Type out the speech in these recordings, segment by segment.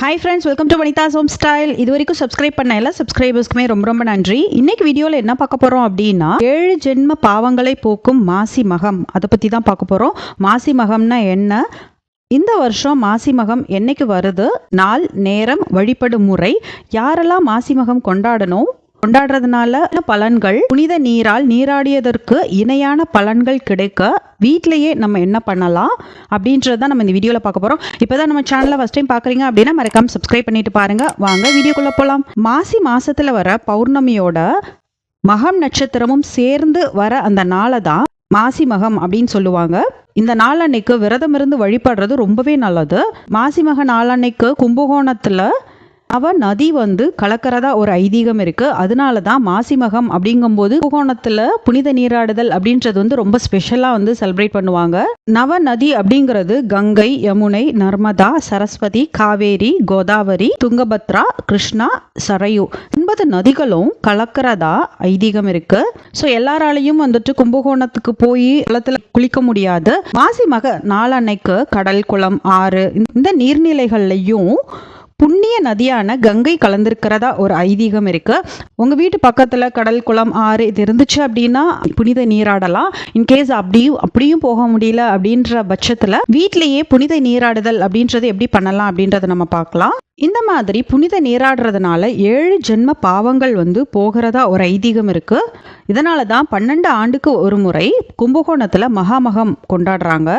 Hi friends welcome to Vanitha's home style இது வரைக்கும் subscribe பண்ண எல்லா சப்ஸ்கிரைபர்ஸ்க்குமே ரொம்ப ரொம்ப நன்றி. இன்னைக்கு வீடியோவில் என்ன பார்க்க போகிறோம் அப்படின்னா ஏழு ஜென்ம பாவங்களை போக்கும் மாசி மகம். அதை பற்றி தான் பார்க்க போகிறோம் மாசி மகம்னா என்ன? இந்த வருஷம் மாசி மகம் என்னைக்கு வருது? நாள் நேரம் வழிபடும் முறை. யாரெல்லாம் மாசி மகம் கொண்டாடணும்? கொண்டாடுறதுனால பலன்கள். புனித நீரால் நீராடியதற்கு இணையான பலன்கள் கிடைக்க வீட்டிலேயே நம்ம என்ன பண்ணலாம் அப்படின்றத நம்ம இந்த வீடியோவில் பார்க்க போகிறோம் இப்போ தான் நம்ம சேனலை ஃபஸ்ட் டைம் பார்க்குறீங்க அப்படின்னா மறக்காம சப்ஸ்கிரைப் பண்ணிட்டு பாருங்க. வாங்க வீடியோக்குள்ளே போகலாம் மாசி மாசத்துல வர பௌர்ணமியோட மகம் நட்சத்திரமும் சேர்ந்து வர அந்த நாளை தான் மாசி மகம் அப்படின்னு சொல்லுவாங்க. இந்த நாளன்னைக்கு விரதம் இருந்து வழிபடுறது ரொம்பவே நல்லது. மாசி மக நாளன்னைக்கு கும்பகோணத்தில் அவ நதி வந்து கலக்கிறதா ஒரு ஐதீகம் இருக்கு. அதனால தான் மாசிமகம் அப்படிங்கும்போது கும்பகோணத்தில் புனித நீராடுதல் அப்படின்றது வந்து ரொம்ப ஸ்பெஷலா வந்து செலிப்ரேட் பண்ணுவாங்க. நவ நதி அப்படிங்கிறது கங்கை யமுனை நர்மதா சரஸ்வதி காவேரி கோதாவரி துங்கபத்ரா கிருஷ்ணா சரையு. ஒன்பது நதிகளும் கலக்கிறதா ஐதீகம் இருக்கு. ஸோ எல்லாராலையும் வந்துட்டு கும்பகோணத்துக்கு போய் குளத்துல குளிக்க முடியாது. மாசி மக நாளன்னைக்கு கடல் குளம் ஆறு இந்த நீர்நிலைகள்லையும் புண்ணிய நதியான கங்கை கலந்திருக்கிறதா ஒரு ஐதீகம் இருக்கு. உங்க வீட்டு பக்கத்துல கடல் குளம் ஆறு இது இருந்துச்சு அப்படின்னா புனித நீராடலாம். இன்கேஸ் அப்படியும் அப்படியும் போக முடியல அப்படின்ற பட்சத்துல வீட்டிலேயே புனித நீராடுதல் அப்படின்றது எப்படி பண்ணலாம் அப்படின்றத நம்ம பார்க்கலாம். இந்த மாதிரி புனித நீராடுறதுனால ஏழு ஜென்ம பாவங்கள் வந்து போகிறதா ஒரு ஐதீகம் இருக்கு. இதனால தான் பன்னெண்டு ஆண்டுக்கு ஒரு முறை கும்பகோணத்துல மகாமகம் கொண்டாடுறாங்க.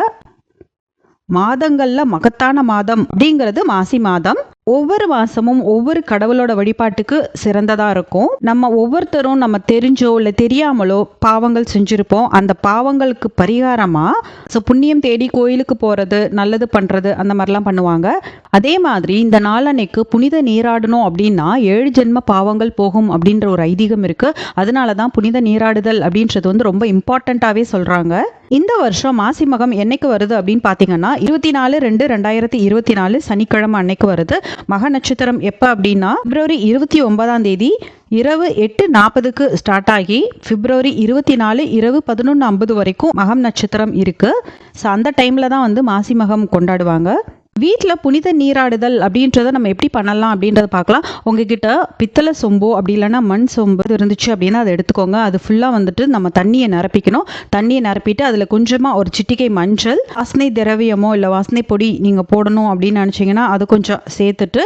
மாதங்கள்ல மகத்தான மாதம் அப்படிங்கிறது மாசி மாதம். ஒவ்வொரு மாசமும் ஒவ்வொரு கடவுளோட வழிபாட்டுக்கு சிறந்ததா இருக்கும். நம்ம ஒவ்வொருத்தரும் நம்ம தெரிஞ்சோ இல்லை தெரியாமலோ பாவங்கள் செஞ்சிருப்போம். அந்த பாவங்களுக்கு பரிகாரமா ஸோ புண்ணியம் தேடி கோயிலுக்கு போறது நல்லது பண்றது அந்த மாதிரிலாம் பண்ணுவாங்க. அதே மாதிரி இந்த நாளன்னைக்கு புனித நீராடணும் அப்படின்னா ஏழு ஜென்ம பாவங்கள் போகும் அப்படின்ற ஒரு ஐதீகம் இருக்குது அதனால தான் புனித நீராடுதல் அப்படின்றது வந்து ரொம்ப இம்பார்ட்டண்ட்டாகவே சொல்கிறாங்க இந்த வருஷம் மாசி மகம் என்னைக்கு வருது அப்படின்னு பார்த்தீங்கன்னா இருபத்தி நாலு ரெண்டு ரெண்டாயிரத்தி இருபத்தி நாலு சனிக்கிழமை அன்னைக்கு வருது. மக நட்சத்திரம் எப்போ அப்படின்னா பிப்ரவரி இருபத்தி ஒன்பதாம் தேதி இரவு எட்டு நாற்பதுக்கு ஸ்டார்ட் ஆகி பிப்ரவரி இருபத்தி நாலு இரவு பதினொன்று ஐம்பது வரைக்கும் மகம் நட்சத்திரம் இருக்குது ஸோ அந்த டைமில் தான் வந்து மாசி மகம் கொண்டாடுவாங்க. வீட்டில் புனித நீராடுதல் அப்படின்றத நம்ம எப்படி பண்ணலாம் அப்படின்றத பார்க்கலாம். உங்ககிட்ட பித்தளை சொம்போ அப்படி இல்லைன்னா மண் சொம்பு இருந்துச்சு அப்படின்னா அதை எடுத்துக்கோங்க. அது ஃபுல்லாக வந்துட்டு நம்ம தண்ணியை நிரப்பிக்கணும். தண்ணியை நிரப்பிட்டு அதில் கொஞ்சமாக ஒரு சிட்டிகை மஞ்சள் வாசனை திரவியமோ இல்லை வாசனை பொடி நீங்கள் போடணும் அப்படின்னு நினச்சிங்கன்னா அதை கொஞ்சம் சேர்த்துட்டு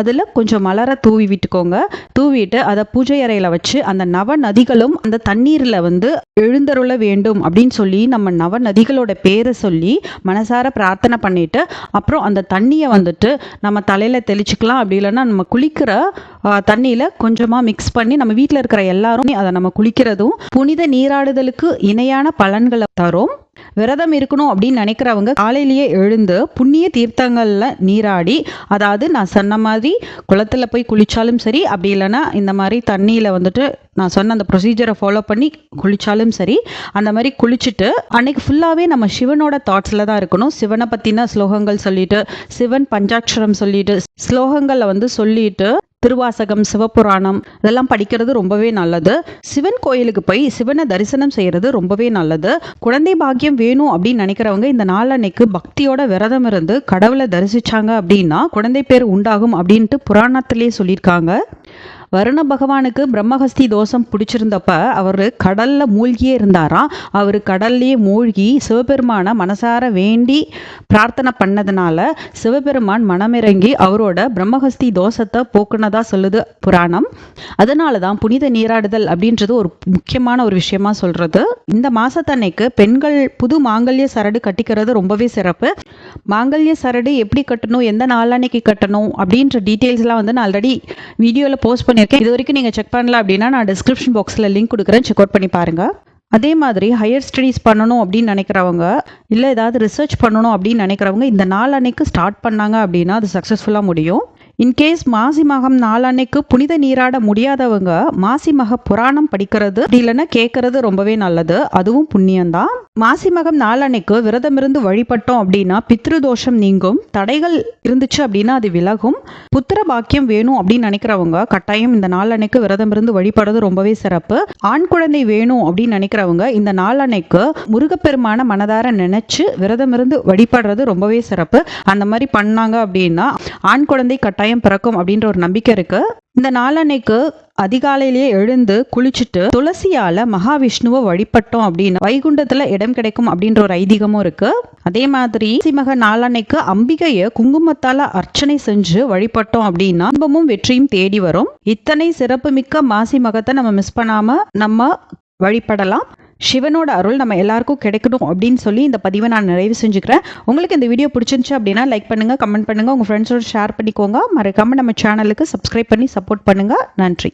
அதில் கொஞ்சம் மலரை தூவி விட்டுக்கோங்க. தூவிட்டு அதை பூஜை அறையில் வச்சு அந்த நவ நதிகளும் அந்த தண்ணீரில் வந்து எழுந்தருள வேண்டும் அப்படின்னு சொல்லி நம்ம நவ நதிகளோட பேரை சொல்லி மனசார பிரார்த்தனை பண்ணிட்டு அப்புறம் அந்த தண்ணியை வந்துட்டு நம்ம தலையில் தெளிச்சுக்கலாம். அப்படி இல்லைன்னா நம்ம குளிக்கிற தண்ணியில் கொஞ்சமாக மிக்ஸ் பண்ணி நம்ம வீட்டில் இருக்கிற எல்லாரும் அதை நம்ம குளிக்கிறதும் புனித நீராடுதலுக்கு இணையான பலன்களை தரும். விரதம் இருக்கணும் அப்படின்னு நினைக்கிறவங்க காலையிலேயே எழுந்து புண்ணிய தீர்த்தங்களில் நீராடி அதாவது நான் சொன்ன மாதிரி குளத்தில் போய் குளித்தாலும் சரி அப்படி இல்லைன்னா இந்த மாதிரி தண்ணியில் வந்துட்டு நான் சொன்ன அந்த ப்ரொசீஜரை ஃபாலோ பண்ணி குளித்தாலும் சரி அந்த மாதிரி குளிச்சுட்டு அன்னைக்கு ஃபுல்லாகவே நம்ம சிவனோட தாட்ஸில் தான் இருக்கணும். சிவனை பற்றின ஸ்லோகங்கள் சொல்லிட்டு சிவன் பஞ்சாட்சரம் சொல்லிட்டு ஸ்லோகங்களை வந்து சொல்லிட்டு திருவாசகம் சிவபுராணம் இதெல்லாம் படிக்கிறது ரொம்பவே நல்லது. சிவன் கோயிலுக்கு போய் சிவனை தரிசனம் செய்யறது ரொம்பவே நல்லது. குழந்தை பாக்கியம் வேணும் அப்படின்னு நினைக்கிறவங்க இந்த நாள் அன்னைக்கு பக்தியோட விரதம் இருந்து கடவுளை தரிசிச்சாங்க அப்படின்னா குழந்தை பேர் உண்டாகும் அப்படின்ட்டு புராணத்திலே சொல்லியிருக்காங்க. வருண பகவானுக்கு பிரம்மஹஸ்தி தோஷம் பிடிச்சிருந்தப்ப அவர் கடலில் மூழ்கியே இருந்தாராம். அவர் கடல்லையே மூழ்கி சிவபெருமானை மனசார வேண்டி பிரார்த்தனை பண்ணதுனால சிவபெருமான் மனமிறங்கி அவரோட பிரம்மஹஸ்தி தோஷத்தை போக்குனதா சொல்லுது புராணம். அதனால தான் புனித நீராடுதல் அப்படின்றது ஒரு முக்கியமான ஒரு விஷயமா சொல்றது. இந்த மாசத்தன்னைக்கு பெண்கள் புது மாங்கல்ய சரடு கட்டிக்கிறது ரொம்பவே சிறப்பு. மாங்கல்ய சரடு எப்படி கட்டணும் எந்த நாளன்னைக்கு கட்டணும் அப்படின்ற டீட்டெயில்ஸ்லாம் வந்து நான் ஆல்ரெடி வீடியோவில் போஸ்ட் பண்ணியிருக்கேன். இது வரைக்கும் நீங்கள் செக் பண்ணல அப்படின்னா நான் டிஸ்கிரிப்ஷன் பாக்ஸில் லிங்க் கொடுக்குறேன். செக் அவுட் பண்ணி பாருங்கள் அதே மாதிரி ஹையர் ஸ்டடீஸ் பண்ணணும் அப்படின்னு நினைக்கிறவங்க இல்லை ஏதாவது ரிசர்ச் பண்ணணும் அப்படின்னு நினைக்கிறவங்க இந்த நாள் அன்னைக்கு ஸ்டார்ட் பண்ணாங்க அப்படின்னா அது சக்ஸஸ்ஃபுல்லாக முடியும். இன்கேஸ் மாசி மகம் நாளன்னைக்கு புனித நீராட முடியாதவங்க மாசி மக புராணம் படிக்கிறது இல்லைன்னா கேட்கறது ரொம்பவே நல்லது. அதுவும் புண்ணியம்தான். மாசி மகம் நாளன்னைக்கு விரதம் இருந்து வழிபட்டோம் அப்படின்னா பித்ருதோஷம் நீங்கும் தடைகள் இருந்துச்சு அப்படின்னா அது விலகும். புத்திர பாக்கியம் வேணும் அப்படின்னு நினைக்கிறவங்க கட்டாயம் இந்த நாளன்னைக்கு விரதம் இருந்து வழிபடுறது ரொம்பவே சிறப்பு. ஆண் குழந்தை வேணும் அப்படின்னு நினைக்கிறவங்க இந்த நாளன்னைக்கு முருகப்பெருமான மனதார நினைச்சு விரதம் இருந்து வழிபடுறது ரொம்பவே சிறப்பு. அந்த மாதிரி பண்ணாங்க அப்படின்னா ஆண் குழந்தை கட்டாயம் பிறக்கும் அப்படின்ற ஒரு நம்பிக்கை இருக்கு. இந்த நாளன்னைக்கு அதிகாலையிலேயே எழுந்து குளிச்சுட்டு துளசியால மகாவிஷ்ணுவை வழிபட்டோம் அப்படின்னு வைகுண்டத்துல இடம் கிடைக்கும் அப்படின்ற ஒரு ஐதீகமும் இருக்கு. அதே மாதிரி சிமக நாளன்னைக்கு அம்பிகைய குங்குமத்தால அர்ச்சனை செஞ்சு வழிபட்டோம் அப்படின்னா இன்பமும் வெற்றியும் தேடி வரும். இத்தனை சிறப்புமிக்க மாசி மகத்தை நம்ம மிஸ் பண்ணாம நம்ம வழிபடலாம். சிவனோட அருள் நம்ம எல்லாருக்கும் கிடைக்கணும் அப்படின்னு சொல்லி இந்த பதிவை நான் நிறைவு செஞ்சுக்கிறேன். உங்களுக்கு இந்த வீடியோ பிடிச்சிருந்துச்சு அப்படின்னா லைக் பண்ணுங்கள் கமெண்ட் பண்ணுங்கள் உங்கள் ஃப்ரெண்ட்ஸோட ஷேர் பண்ணிக்கோங்க. மறக்காம நம்ம சேனலுக்கு சப்ஸ்கிரைப் பண்ணி சப்போர்ட் பண்ணுங்கள் நன்றி.